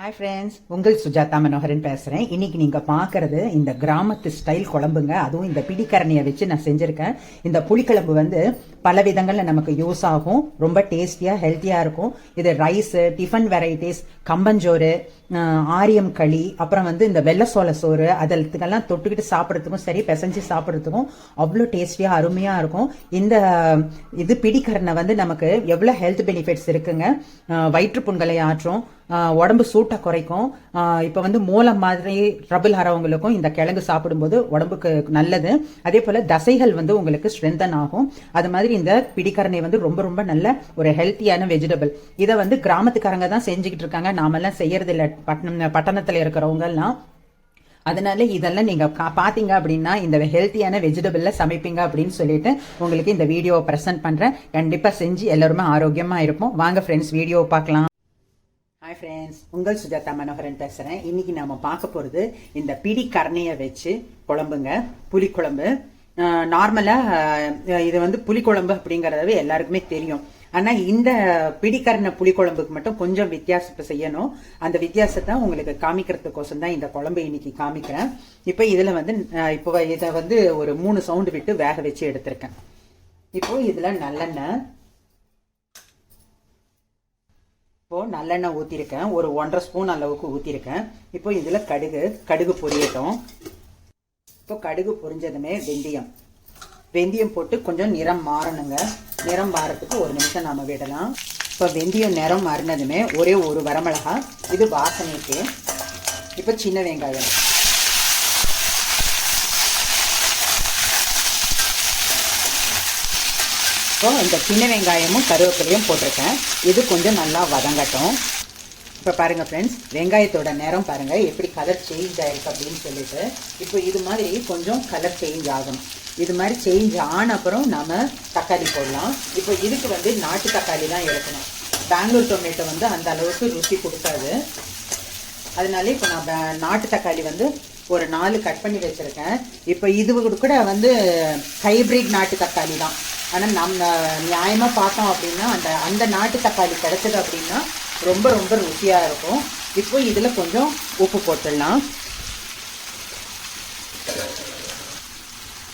Hi friends உங்கள் சுஜாதா மனோகரன் பேசுகிறேன் இன்னைக்கு நீங்கள் பார்க்குறது இந்த கிராமத்து ஸ்டைல் குழம்புங்க. அதுவும் இந்த பிடிக்கரணியை வச்சு நான் செஞ்சுருக்கேன். இந்த புளிக்குழம்பு வந்து பல விதங்களில் நமக்கு யூஸ் ஆகும். ரொம்ப டேஸ்டியாக ஹெல்த்தியாக இருக்கும். இது ரைஸு டிஃபன் வெரைட்டிஸ் கம்பஞ்சோறு ஆரியம் களி அப்புறம் வந்து இந்த வெள்ளை சோள சோறு அதெல்லாம் தொட்டுக்கிட்டு சாப்பிட்றதுக்கும் சரி பிசைஞ்சு சாப்பிட்றதுக்கும் அவ்வளோ டேஸ்டியாக அருமையாக இருக்கும். இந்த இது பிடிக்கரணை வந்து நமக்கு எவ்வளோ ஹெல்த் பெனிஃபிட்ஸ் இருக்குங்க? வயிற்றுப்புண்களை ஆற்றும் உடம்பு சூட்டை குறைக்கும். இப்போ வந்து மூலம் மாதிரி ட்ரபிள் ஆறவங்களுக்கும் இந்த கிழங்கு சாப்பிடும்போது உடம்புக்கு நல்லது. அதே போல் தசைகள் வந்து உங்களுக்கு ஸ்ட்ரென்தன் ஆகும். அது மாதிரி இந்த பிடிக்கரணை வந்து ரொம்ப ரொம்ப நல்ல ஒரு ஹெல்த்தியான வெஜிடபிள் இதை வந்து கிராமத்துக்காரங்க தான் செஞ்சுக்கிட்டு இருக்காங்க. நாமெல்லாம் செய்யறதில்ல. பட்டணம் பட்டணத்தில் இருக்கிறவங்கெல்லாம். அதனால இதெல்லாம் நீங்க கா- பாத்தீங்க அப்படின்னா இந்த ஹெல்த்தியான வெஜிடபிள்ல சமைப்பீங்க அப்படின்னு சொல்லிட்டு உங்களுக்கு இந்த வீடியோவை ப்ரெசென்ட் பண்றேன். கண்டிப்பா செஞ்சு எல்லாருமே ஆரோக்கியமா இருப்போம். வாங்க ஃப்ரெண்ட்ஸ் வீடியோவை பார்க்கலாம். ஹாய் ஃப்ரெண்ட்ஸ் உங்கள் சுஜாதா மனோகரன் பேசுகிறேன் இன்னைக்கு நாம் பார்க்க போகிறது இந்த பிடி கரணையை வச்சு குழம்புங்க. புளிக்குழம்பு. நார்மலாக இது வந்து புளிக்குழம்பு அப்படிங்கிறதவே எல்லாருக்குமே தெரியும். ஆனால் இந்த பிடிக்கரண புளிக்குழம்புக்கு மட்டும் கொஞ்சம் வித்தியாசத்தை செய்யணும். அந்த வித்தியாசத்தை உங்களுக்கு காமிக்கிறதுக்கோசம் தான் இந்த குழம்பு இன்னைக்கு காமிக்கிறேன். இப்போ இதில் வந்து இப்போ இதை வந்து ஒரு மூணு சவுண்டு விட்டு வேக வச்சு எடுத்திருக்கேன். இப்போ இதில் நல்லெண்ணெய் இப்போ நல்லெண்ணெய் ஊற்றிருக்கேன் ஒரு ஒன்றரை ஸ்பூன் அளவுக்கு ஊற்றிருக்கேன் இப்போ இதில் கடுகு கடுகு பொரியட்டும். இப்போ கடுகு பொரிஞ்சதுமே வெந்தயம். வெந்தயம் போட்டு கொஞ்சம் நிறம் மாறணுங்க. நிறம் மாறத்துக்கு ஒரு நிமிஷம் நாம் விடலாம். இப்போ வெந்தயம் நிறம் மாறினதுமே ஒரே ஒரு வரமிளகா. இது வாசனைக்கு. இப்போ சின்ன வெங்காயம். இப்போ இந்த சின்ன வெங்காயமும் கருவேப்பிலையும் போட்டிருக்கேன். இது கொஞ்சம் நல்லா வதங்கட்டும். இப்போ பாருங்கள் ஃப்ரெண்ட்ஸ் வெங்காயத்தோட நேரம் பாருங்கள் எப்படி கலர் சேஞ்ச் ஆகிருக்கு அப்படின்னு சொல்லிட்டு. இப்போ இது மாதிரி கொஞ்சம் கலர் சேஞ்ச் ஆகும் இது மாதிரி சேஞ்ச் ஆன அப்புறம் நம்ம தக்காளி போடலாம். இப்போ இதுக்கு வந்து நாட்டு தக்காளி தான் எடுக்கணும். பெங்களூர் டொமேட்டோ வந்து அந்த அளவுக்கு ருசி கொடுக்காது. அதனால இப்போ நான் நாட்டு தக்காளி வந்து ஒரு நாலு கட் பண்ணி வச்சுருக்கேன். இப்போ இது கூட வந்து ஹைப்ரிட் நாட்டு தக்காளி தான். ஆனால் நம்ம நியாயமாக பார்த்தோம் அப்படின்னா அந்த அந்த நாட்டு தக்காளி கிடச்சது அப்படின்னா ரொம்ப ரொம்ப ருசியாக இருக்கும். இப்போ இதில் கொஞ்சம் உப்பு போட்டுடலாம்.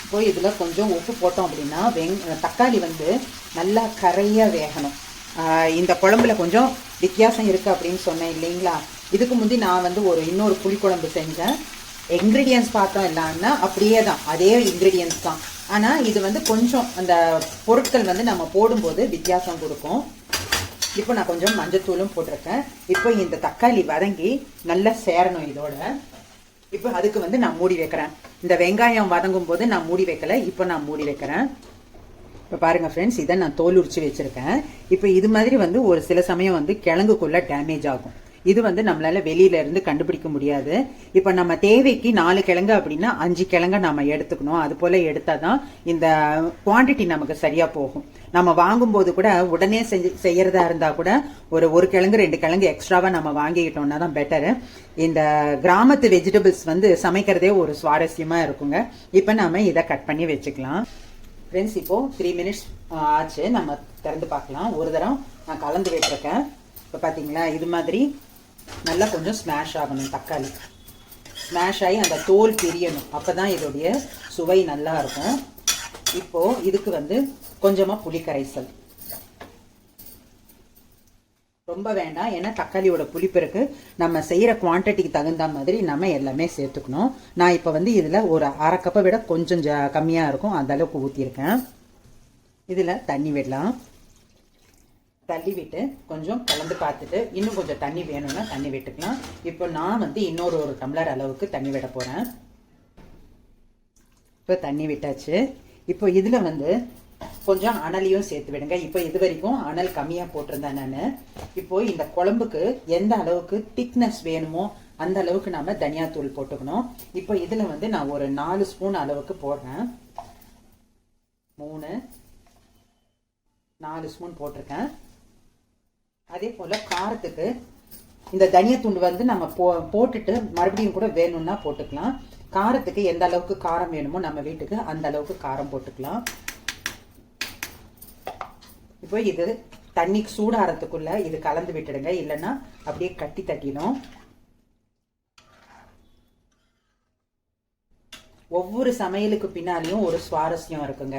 இப்போ இதில் கொஞ்சம் உப்பு போட்டோம் அப்படின்னா வெங் தக்காளி வந்து நல்லா கரையாக வேகணும். இந்த குழம்புல கொஞ்சம் வித்தியாசம் இருக்குது அப்படின்னு சொன்னேன் இல்லைங்களா? இதுக்கு முந்தி நான் வந்து ஒரு இன்னொரு புளிக்குழம்பு செஞ்சேன். இன்க்ரீடியன்ஸ் பார்த்தோம் இல்லைன்னா அப்படியே தான். அதே இன்க்ரீடியன்ஸ் தான். ஆனால் இது வந்து கொஞ்சம் அந்த பொருட்கள் வந்து நம்ம போடும்போது வித்தியாசம் கொடுக்கும். இப்போ நான் கொஞ்சம் மஞ்சத்தூளும் போட்டிருக்கேன். இப்போ இந்த தக்காளி வதங்கி நல்லா சேரணும் இதோட. இப்போ அதுக்கு வந்து நான் மூடி வைக்கிறேன். இந்த வெங்காயம் வதங்கும் போது நான் மூடி வைக்கல இப்போ நான் மூடி வைக்கிறேன். இப்போ பாருங்கள் ஃப்ரெண்ட்ஸ் இதை நான் தோல் உரிச்சு வச்சுருக்கேன். இப்போ இது மாதிரி வந்து ஒரு சில சமயம் வந்து கிழங்குக்குள்ளே டேமேஜ் ஆகும். இது வந்து நம்மளால வெளியில இருந்து கண்டுபிடிக்க முடியாது. இப்போ நம்ம தேவைக்கு நாலு கிழங்கு அப்படின்னா அஞ்சு கிழங்க நம்ம எடுத்துக்கணும். அது போல எடுத்தாதான் இந்த குவாண்டிட்டி நமக்கு சரியா போகும். நம்ம வாங்கும்போது கூட உடனே செஞ்சு செய்யறதா இருந்தா கூட ஒரு ஒரு கிழங்கு ரெண்டு கிழங்கு எக்ஸ்ட்ராவா நம்ம வாங்கிக்கிட்டோம்னா தான் பெட்டர் இந்த கிராமத்து வெஜிடபிள்ஸ் வந்து சமைக்கிறதே ஒரு சுவாரஸ்யமா இருக்குங்க. இப்போ நாம இதை கட் பண்ணி வச்சுக்கலாம். ஃப்ரெண்ட்ஸ் இப்போ த்ரீ மினிட்ஸ் ஆச்சு. நம்ம திறந்து பார்க்கலாம். ஒரு தரம் நான் கலந்து விட்டுருக்கேன். இப்போ பார்த்தீங்களா இது மாதிரி நல்லா கொஞ்சம் ஸ்மாஷ் ஆகணும் தக்காளி. ஸ்மாஷ் ஆகி அந்த தோல் பிரியணும். அப்போ தான் இதோடைய சுவை நல்லா இருக்கும். இப்போ இதுக்கு வந்து கொஞ்சமாக புளி கரைசல் ரொம்ப வேண்டாம். ஏன்னா தக்காளியோட புளிப்பிற்கு நம்ம செய்யற குவான்டிட்டிக்கு தகுந்த மாதிரி நம்ம எல்லாமே சேர்த்துக்கணும். நான் இப்போ வந்து இதில் ஒரு அரை கப்பை விட கொஞ்சம் ஜ கம்மியாக இருக்கும். அந்த அளவுக்கு ஊற்றிருக்கேன் இதில் தண்ணி விடலாம். தள்ளி விட்டு கொஞ்சம் கலந்து பார்த்துட்டு இன்னும் கொஞ்சம் தண்ணி வேணும்னா தண்ணி விட்டுக்கலாம். இப்போ நான் வந்து இன்னொரு ஒரு டம்ளர் அளவுக்கு தண்ணி விட போகிறேன் இப்போ தண்ணி விட்டாச்சு. இப்போ இதில் வந்து கொஞ்சம் அனலையும் சேர்த்து விடுங்க. இப்போ இது வரைக்கும் அனல் கம்மியாக போட்டிருந்தேன் நான். இப்போ இந்த குழம்புக்கு எந்த அளவுக்கு திக்னஸ் வேணுமோ அந்த அளவுக்கு நாம் தனியாத்தூள் போட்டுக்கணும். இப்போ இதில் வந்து நான் ஒரு நாலு ஸ்பூன் அளவுக்கு போடுறேன். மூணு நாலு ஸ்பூன் போட்டிருக்கேன். அதே போல் காரத்துக்கு இந்த தனியத்துண்டு வந்து நம்ம போ போட்டுட்டு மறுபடியும் கூட வேணும்னா போட்டுக்கலாம். காரத்துக்கு எந்த அளவுக்கு காரம் வேணுமோ நம்ம வீட்டுக்கு அந்த அளவுக்கு காரம் போட்டுக்கலாம். இப்போ இது தண்ணி சூடாறதுக்குள்ள இது கலந்து விட்டுடுங்க. இல்லைன்னா அப்படியே கட்டி தட்டிடும் ஒவ்வொரு சமையலுக்கு பின்னாலையும் ஒரு சுவாரஸ்யம் இருக்குங்க.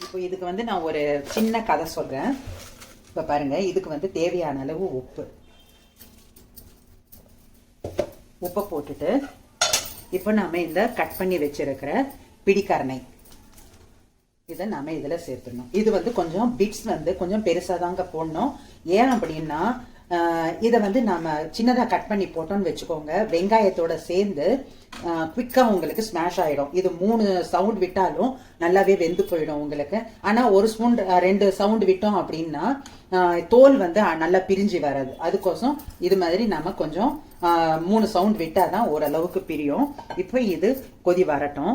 இப்போ இதுக்கு வந்து நான் ஒரு சின்ன கதை சொல்கிறேன் இப்போ பாருங்க இதுக்கு வந்து தேவையான அளவு உப்பு. உப்பை போட்டுட்டு இப்போ நாம் இந்த கட் பண்ணி வச்சிருக்கிற பிடிக்கரணை இதை நாம இதில் சேர்த்துடணும். இது வந்து கொஞ்சம் பிட்ஸ் வந்து கொஞ்சம் பெருசாக தாங்க போடணும். ஏன் அப்படின்னா இதை வந்து நாம சின்னதாக கட் பண்ணி போட்டோம்னு வச்சுக்கோங்க. வெங்காயத்தோட சேர்ந்து குவிக்காக உங்களுக்கு ஸ்மாஷ் ஆகிடும் இது மூணு சவுண்ட் விட்டாலும் நல்லாவே வெந்து போயிடும் உங்களுக்கு. ஆனால் ஒரு ஸ்பூன் ரெண்டு சவுண்ட் விட்டோம் அப்படின்னா தோல் வந்து நல்லா பிரிஞ்சு வராது. அதுக்கோசம் இது மாதிரி நம்ம கொஞ்சம் மூணு சவுண்ட் விட்டால் தான் ஓரளவுக்கு பிரியும். இப்போ இது கொதி வரட்டும்.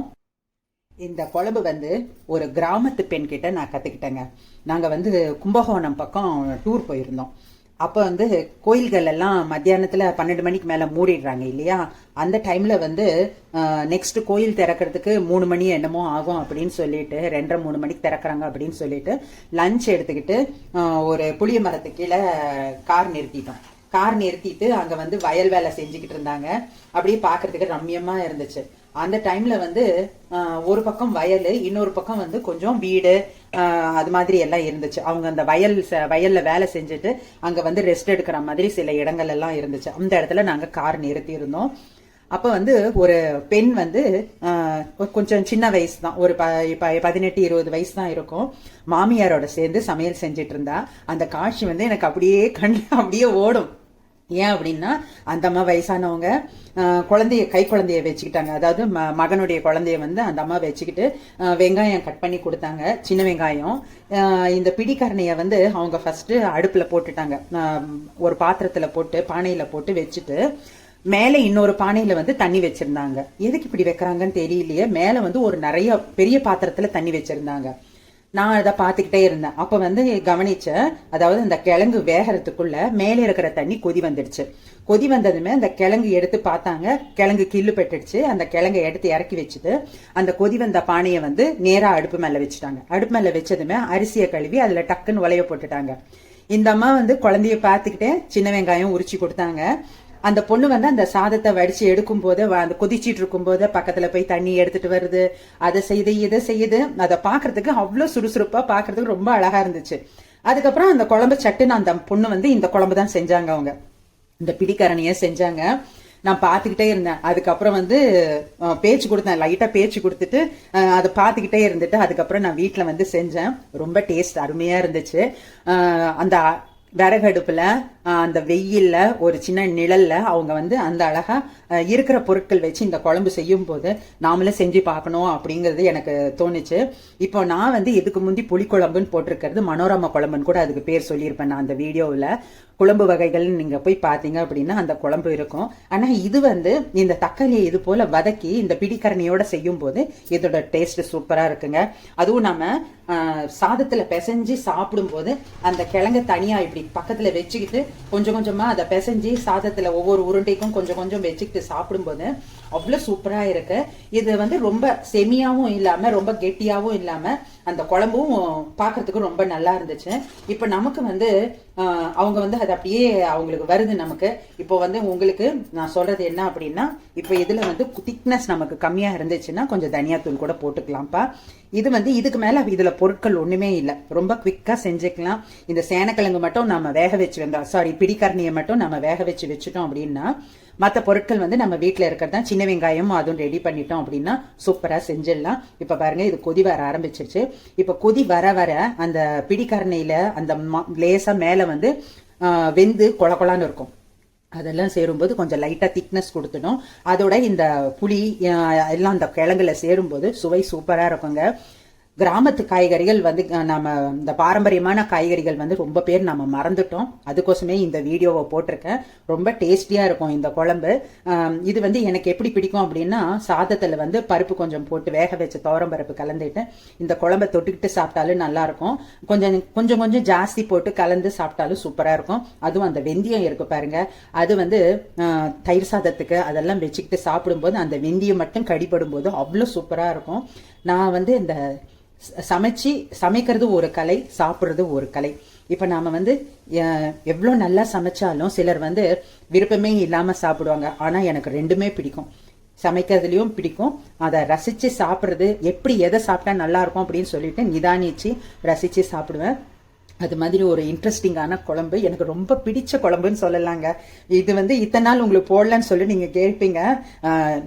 இந்த குழம்பு வந்து ஒரு கிராமத்து பெண்கிட்ட நான் கற்றுக்கிட்டேங்க நாங்கள் வந்து கும்பகோணம் பக்கம் டூர் போயிருந்தோம். அப்போ வந்து கோயில்கள் எல்லாம் மத்தியானத்தில் பன்னெண்டு மணிக்கு மேலே மூடிடுறாங்க இல்லையா? அந்த டைமில் வந்து நெக்ஸ்ட் கோயில் திறக்கிறதுக்கு மூணு மணி என்னமோ ஆகும் அப்படின்னு சொல்லிட்டு ரெண்டரை மூணு மணிக்கு திறக்கிறாங்க அப்படின்னு சொல்லிட்டு லஞ்ச் எடுத்துக்கிட்டு ஒரு புளிய மரத்துக்கு கீழே கார் நிறுத்திட்டோம். கார் நிறுத்திட்டு அங்கே வந்து வயல் வேலை செஞ்சுக்கிட்டு இருந்தாங்க. அப்படியே பார்க்கறதுக்கு ரம்யமாக இருந்துச்சு. அந்த டைம்ல வந்து ஒரு பக்கம் வயல் இன்னொரு பக்கம் வந்து கொஞ்சம் வீடு அது மாதிரி எல்லாம் இருந்துச்சு. அவங்க அந்த வயல் வயல்ல வேலை செஞ்சுட்டு அங்க வந்து ரெஸ்ட் எடுக்கிற மாதிரி சில இடங்கள் எல்லாம் இருந்துச்சு. அந்த இடத்துல நாங்க கார் நிறுத்தி இருந்தோம் அப்போ வந்து ஒரு பெண் வந்து கொஞ்சம் சின்ன வயசு தான். ஒரு ப பதினெட்டு இருபது வயசு தான் இருக்கும். மாமியாரோட சேர்ந்து சமையல் செஞ்சிட்டு இருந்தா. அந்த காட்சி வந்து எனக்கு அப்படியே கண் அப்படியே ஓடும். ஏன் அப்படின்னா அந்த அம்மா வயசானவங்க குழந்தைய கை குழந்தைய வச்சுக்கிட்டாங்க. அதாவது ம மகனுடைய குழந்தைய வந்து அந்த அம்மா வச்சுக்கிட்டு வெங்காயம் கட் பண்ணி கொடுத்தாங்க சின்ன வெங்காயம். இந்த பிடிக்கரணையை வந்து அவங்க ஃபர்ஸ்ட் அடுப்பில் போட்டுட்டாங்க. ஒரு பாத்திரத்தில் போட்டு பானையில் போட்டு வச்சுட்டு மேலே இன்னொரு பானையில் வந்து தண்ணி வச்சுருந்தாங்க. எதுக்கு இப்படி வைக்கிறாங்கன்னு தெரியலையே. மேலே வந்து ஒரு நிறைய பெரிய பாத்திரத்தில் தண்ணி வச்சுருந்தாங்க. நான் அதை பார்த்துக்கிட்டே இருந்தேன். அப்போ வந்து கவனித்தேன் அதாவது அந்த கிழங்கு வேகிறதுக்குள்ள மேலே இருக்கிற தண்ணி கொதி வந்துடுச்சு. கொதி வந்ததுமே அந்த கிழங்கு எடுத்து பார்த்தாங்க. கிழங்கு கில்லு பெட்டுடுச்சு. அந்த கிழங்கை எடுத்து இறக்கி வச்சுட்டு அந்த கொதி வந்த பானையை வந்து நேராக அடுப்பு மேலே வச்சுட்டாங்க. அடுப்பு மேலே வச்சதுமே அரிசியை கழுவி அதில் டக்குன்னு உலைய போட்டுட்டாங்க. இந்த அம்மா வந்து குழந்தைய பார்த்துக்கிட்டே சின்ன வெங்காயம் உரிச்சு கொடுத்தாங்க. அந்த பொண்ணு வந்து அந்த சாதத்தை வடிச்சு எடுக்கும் போது அந்த கொதிச்சிட்டு இருக்கும் போது பக்கத்துல போய் தண்ணி எடுத்துட்டு வருது. அதை செய்யுது இதை செய்யுது அதை பாக்குறதுக்கு அவ்வளோ சுறுசுறுப்பா பாக்குறதுக்கு ரொம்ப அழகா இருந்துச்சு. அதுக்கப்புறம் அந்த குழம்பு சட்டுன்னு அந்த பொண்ணு வந்து இந்த குழம்பு தான் செஞ்சாங்க அவங்க. இந்த பிடிக்கரணிய செஞ்சாங்க. நான் பார்த்துக்கிட்டே இருந்தேன். அதுக்கப்புறம் வந்து பேச்சு கொடுத்தேன். லைட்டாக பேச்சு கொடுத்துட்டு அதை பார்த்துக்கிட்டே இருந்துட்டு அதுக்கப்புறம் நான் வீட்டில் வந்து செஞ்சேன். ரொம்ப டேஸ்ட் அருமையாக இருந்துச்சு. அந்த விறகடுப்புல அந்த வெயில்ல ஒரு சின்ன நிழலில் அவங்க வந்து அந்த அழகாக இருக்கிற பொருட்கள் வச்சு இந்த குழம்பு செய்யும் போது நாமளே செஞ்சு பார்க்கணும் அப்படிங்கிறது எனக்கு தோணுச்சு. இப்போ நான் வந்து இதுக்கு முந்தி புளிக்குழம்புன்னு போட்டிருக்கிறது மனோரமா குழம்புன்னு கூட அதுக்கு பேர் சொல்லியிருப்பேன் நான் அந்த வீடியோவில். குழம்பு வகைகள்னு நீங்கள் போய் பார்த்தீங்க அப்படின்னா அந்த குழம்பு இருக்கும். ஆனால் இது வந்து இந்த தக்காளியை இது போல் வதக்கி இந்த பிடிக்கரணியோட செய்யும் போது இதோட டேஸ்ட் சூப்பராக இருக்குங்க. அதுவும் நம்ம சாதத்தில் பிசைஞ்சு சாப்பிடும்போது அந்த கிழங்கு தனியாக இப்படி பக்கத்தில் வச்சுக்கிட்டு கொஞ்சம் கொஞ்சமாக அதை பிசைஞ்சு சாதத்தில் ஒவ்வொரு உருண்டைக்கும் கொஞ்சம் கொஞ்சம் வச்சுக்கிட்டு சாப்பிடும்போது அவ்வளோ சூப்பராக இருக்கு. இது வந்து ரொம்ப செமியாகவும் இல்லாமல் ரொம்ப கெட்டியாகவும் இல்லாமல் அந்த குழம்பும் பார்க்கறதுக்கு ரொம்ப நல்லா இருந்துச்சு. இப்போ நமக்கு வந்து அவங்க வந்து அது அப்படியே அவங்களுக்கு வருது நமக்கு. இப்போ வந்து உங்களுக்கு நான் சொல்றது என்ன அப்படின்னா இப்போ இதில் வந்து திக்னஸ் நமக்கு கம்மியாக இருந்துச்சுன்னா கொஞ்சம் தனியாத்தூள் கூட போட்டுக்கலாம்ப்பா. இது வந்து இதுக்கு மேலே இதில் பொருட்கள் ஒன்றுமே இல்லை. ரொம்ப குவிக்காக செஞ்சுக்கலாம். இந்த சேனக்கிழங்கு மட்டும் நம்ம வேக வச்சு வந்தோம் சாரி பிடிக்கரணியை மட்டும் நம்ம வேக வச்சு வச்சுட்டோம் அப்படின்னா மற்ற பொருட்கள் வந்து நம்ம வீட்டில் இருக்கிறது தான் சின்ன வெங்காயம் அதுவும் ரெடி பண்ணிட்டோம் அப்படின்னா சூப்பராக செஞ்சிடலாம். இப்போ பாருங்க இது கொதி வர ஆரம்பிச்சிருச்சு. இப்போ கொதி வர வர அந்த பிடிக்கரணையில் அந்த லேசாக மேலே வந்து வெந்து கொல கொலான்னு இருக்கும். அதெல்லாம் சேரும்போது கொஞ்சம் லைட்டாக திக்னஸ் கொடுத்துடும். அதோட இந்த புளி எல்லாம் அந்த கிழங்குல சேரும்போது சுவை சூப்பராக இருக்குங்க. கிராமத்து காய்கறிகள் வந்து நம்ம இந்த பாரம்பரியமான காய்கறிகள் வந்து ரொம்ப பேர் நம்ம மறந்துட்டோம். அதுக்கோசமே இந்த வீடியோவை போட்டிருக்கேன். ரொம்ப டேஸ்டியாக இருக்கும் இந்த குழம்பு. இது வந்து எனக்கு எப்படி பிடிக்கும் அப்படின்னா சாதத்தில் வந்து பருப்பு கொஞ்சம் போட்டு வேக வச்ச தோரம் பருப்பு கலந்துட்டு இந்த குழம்பை தொட்டுக்கிட்டு சாப்பிட்டாலும் நல்லாயிருக்கும் கொஞ்சம் கொஞ்சம் கொஞ்சம் ஜாஸ்தி போட்டு கலந்து சாப்பிட்டாலும் சூப்பராக இருக்கும். அதுவும் அந்த வெந்தயம் இருக்கு பாருங்க. அது வந்து தயிர் சாதத்துக்கு அதெல்லாம் வச்சுக்கிட்டு சாப்பிடும்போது அந்த வெந்தயம் மட்டும் கடிப்படும் போது அவ்வளோ சூப்பராக இருக்கும். நான் வந்து இந்த சமைச்சு சமைக்கிறது ஒரு கலை சாப்பிட்றது ஒரு கலை. இப்போ நாம் வந்து எவ்வளோ நல்லா சமைச்சாலும் சிலர் வந்து விருப்பமே இல்லாமல் சாப்பிடுவாங்க. ஆனால் எனக்கு ரெண்டுமே பிடிக்கும். சமைக்கிறதுலையும் பிடிக்கும். அதை ரசித்து சாப்பிட்றது எப்படி எதை சாப்பிட்டா நல்லா இருக்கும் அப்படின்னு சொல்லிட்டு நிதானிச்சு ரசித்து சாப்பிடுவேன். அது மாதிரி ஒரு இன்ட்ரெஸ்டிங்கான குழம்பு. எனக்கு ரொம்ப பிடிச்ச குழம்புன்னு சொல்லலாங்க. இது வந்து இத்தனை நாள் உங்களுக்கு போடலன்னு சொல்லி நீங்கள் கேட்பீங்க. ஆஹ்,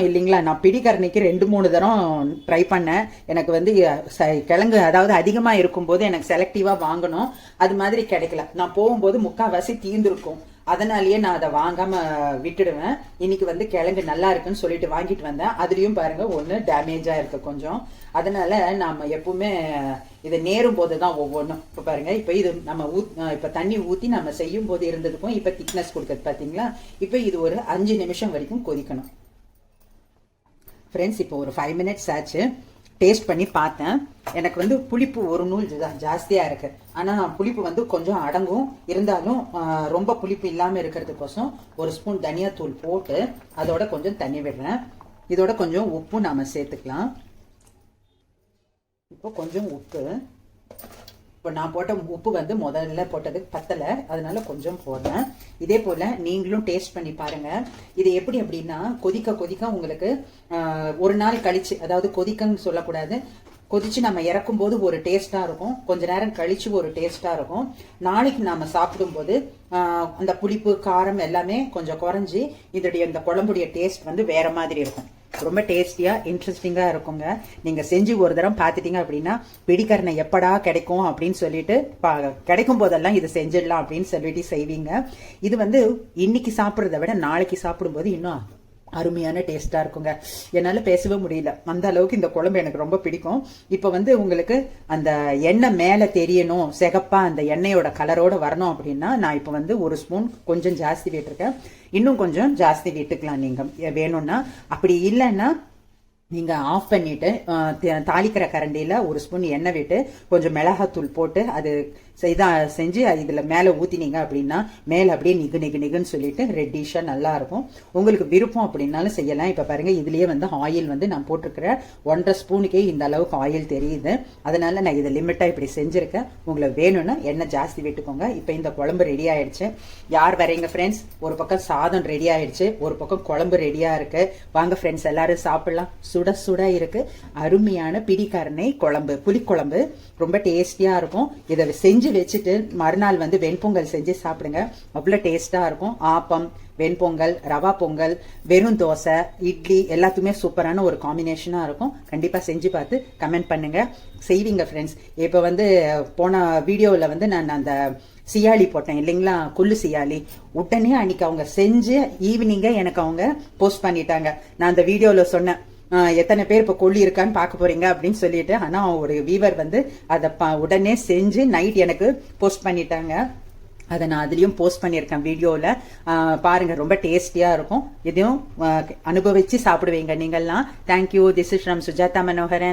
இல்லைங்களா? நான் பிடிக்கரணைக்கு ரெண்டு மூணு தரம் ட்ரை பண்ணேன். எனக்கு வந்து ச- கிழங்கு அதாவது அதிகமாக இருக்கும்போது எனக்கு செலக்டிவாக வாங்கணும். அது மாதிரி கிடைக்கல. நான் போகும்போது முக்கால்வாசி தீர்ந்துருக்கும். அதனாலயே நான் அதை வாங்காம விட்டுடுவேன். இன்னைக்கு வந்து கிழங்கு நல்லா இருக்குன்னு சொல்லிட்டு வாங்கிட்டு வந்தேன். அதுலயும் பாருங்க ஒன்று டேமேஜா இருக்கு கொஞ்சம். அதனால நாம எப்பவுமே இதை நேரும் போது தான் ஒவ்வொன்றும். இப்போ பாருங்க இப்போ இது நம்ம ஊத் இப்போ தண்ணி ஊற்றி நம்ம செய்யும் போது இருந்ததுக்கும் இப்போ திக்னஸ் கொடுக்குறது பார்த்தீங்களா இப்போ இது ஒரு அஞ்சு நிமிஷம் வரைக்கும் கொதிக்கணும். ஃப்ரெண்ட்ஸ் இப்போ ஒரு ஃபைவ் மினிட்ஸ் ஆச்சு. டேஸ்ட் பண்ணி பார்த்தேன். எனக்கு வந்து புளிப்பு ஒரு நூல் தான் ஜாஸ்தியாக இருக்கு. ஆனால் புளிப்பு வந்து கொஞ்சம் அடங்கும். இருந்தாலும் ரொம்ப புளிப்பு இல்லாமல் இருக்கிறதுக்கோசம் ஒரு ஸ்பூன் தனியாத்தூள் போட்டு அதோட கொஞ்சம் தண்ணி விடுறேன். இதோட கொஞ்சம் உப்பு நாம சேர்த்துக்கலாம். இப்போ கொஞ்சம் உப்பு. இப்போ நான் போட்ட உப்பு வந்து முதல்ல போட்டதுக்கு பத்தலை. அதனால கொஞ்சம் போடுறேன். இதே போல் நீங்களும் டேஸ்ட் பண்ணி பாருங்கள் இது எப்படி அப்படின்னா கொதிக்க கொதிக்க உங்களுக்கு ஒரு நாள் கழிச்சு அதாவது கொதிக்கன்னு சொல்லக்கூடாது. கொதிச்சு நம்ம இறக்கும் போது ஒரு டேஸ்ட்டாக இருக்கும். கொஞ்ச நேரம் கழிச்சு ஒரு டேஸ்ட்டாக இருக்கும். நாளைக்கு நாம் சாப்பிடும்போது அந்த புளிப்பு காரம் எல்லாமே கொஞ்சம் குறைஞ்சி இதோடைய இந்த குழம்புடைய டேஸ்ட் வந்து வேற மாதிரி இருக்கும். ரொம்ப டேஸ்டியாக இன்ட்ரெஸ்டிங்காக இருக்குங்க. நீங்கள் செஞ்சு ஒரு தரம் பார்த்துட்டீங்க அப்படின்னா பிடிக்கரணை எப்படா கிடைக்கும் அப்படின்னு சொல்லிட்டு பா- கிடைக்கும் போதெல்லாம் இதை செஞ்சிடலாம் அப்படின்னு சொல்லிட்டு செய்வீங்க. இது வந்து இன்னைக்கு சாப்பிட்றத விட நாளைக்கு சாப்பிடும்போது இன்னும் அருமையான டேஸ்ட்டாக இருக்குங்க. என்னால் பேசவே முடியல. அந்த அளவுக்கு இந்த குழம்பு எனக்கு ரொம்ப பிடிக்கும். இப்போ வந்து உங்களுக்கு அந்த எண்ணெய் மேலே தெரியணும் சிகப்பாக அந்த எண்ணெயோட கலரோடு வரணும் அப்படின்னா நான் இப்போ வந்து ஒரு ஸ்பூன் கொஞ்சம் ஜாஸ்தி விட்டுருக்கேன். இன்னும் கொஞ்சம் ஜாஸ்தி விட்டுக்கலாம் நீங்கள் வேணும்னா. அப்படி இல்லைன்னா நீங்கள் ஆஃப் பண்ணிவிட்டு தாளிக்கிற கரண்டியில் ஒரு ஸ்பூன் எண்ணெய் விட்டு கொஞ்சம் மிளகாத்தூள் போட்டு அது செய்தா செஞ்சு இதில் மேலே ஊற்றினீங்க அப்படின்னா மேலே அப்படியே நிகு நிகு நிகுன்னு சொல்லிட்டு ரெட்டிஷாக நல்லாயிருக்கும் உங்களுக்கு விருப்பம் அப்படின்னாலும் செய்யலாம். இப்போ பாருங்கள் இதுலேயே வந்து ஆயில் வந்து நான் போட்டிருக்கிறேன் ஒன்றரை ஸ்பூனுக்கே இந்த அளவுக்கு ஆயில் தெரியுது. அதனால நான் இதை லிமிட்டாக இப்படி செஞ்சுருக்கேன். உங்களுக்கு வேணும்னா எண்ணெய் ஜாஸ்தி விட்டுக்கோங்க. இப்போ இந்த குழம்பு ரெடி ஆயிடுச்சு. யார் வரீங்க ஃப்ரெண்ட்ஸ் ஒரு பக்கம் சாதம் ரெடி ஆயிடுச்சு. ஒரு பக்கம் குழம்பு ரெடியாக இருக்குது வாங்க ஃப்ரெண்ட்ஸ் எல்லாரும் சாப்பிட்லாம். சுட சுட இருக்குது அருமையான பிடிக்கரணை குழம்பு புளிக்குழம்பு. ரொம்ப டேஸ்டியாக இருக்கும். இதை செஞ்சு செஞ்சு வச்சுட்டு மறுநாள் வந்து வெண்பொங்கல் செஞ்சு சாப்பிடுங்க. அவ்வளோ டேஸ்ட்டாக இருக்கும். ஆப்பம் வெண்பொங்கல் ரவா பொங்கல் வெறும் தோசை இட்லி எல்லாத்துக்குமே சூப்பரான ஒரு காம்பினேஷனாக இருக்கும். கண்டிப்பாக செஞ்சு பார்த்து கமெண்ட் பண்ணுங்கள் செய்வீங்க ஃப்ரெண்ட்ஸ் இப்போ வந்து போன வீடியோவில் வந்து நான் அந்த சியாளி போட்டேன் இல்லைங்களா? குள்ளு சியாளி உடனே அன்னைக்கு அவங்க செஞ்சு ஈவினிங்கே எனக்கு அவங்க போஸ்ட் பண்ணிட்டாங்க. நான் அந்த வீடியோவில் சொன்னேன் எத்தனை பேர் இப்போ கொல்லி இருக்கான்னு பார்க்க போறீங்க அப்படின்னு சொல்லிட்டு ஆனால் ஒரு வீவர் வந்து அதை ப- உடனே செஞ்சு நைட் எனக்கு போஸ்ட் பண்ணிட்டாங்க. அதை நான் அதுலேயும் போஸ்ட் பண்ணியிருக்கேன் வீடியோவில் பாருங்க ரொம்ப டேஸ்டியாக இருக்கும். இதையும் அனுபவித்து அனுபவிச்சு சாப்பிடுவீங்க நீங்கள்லாம். Thank you this is from Sujatha Manoharan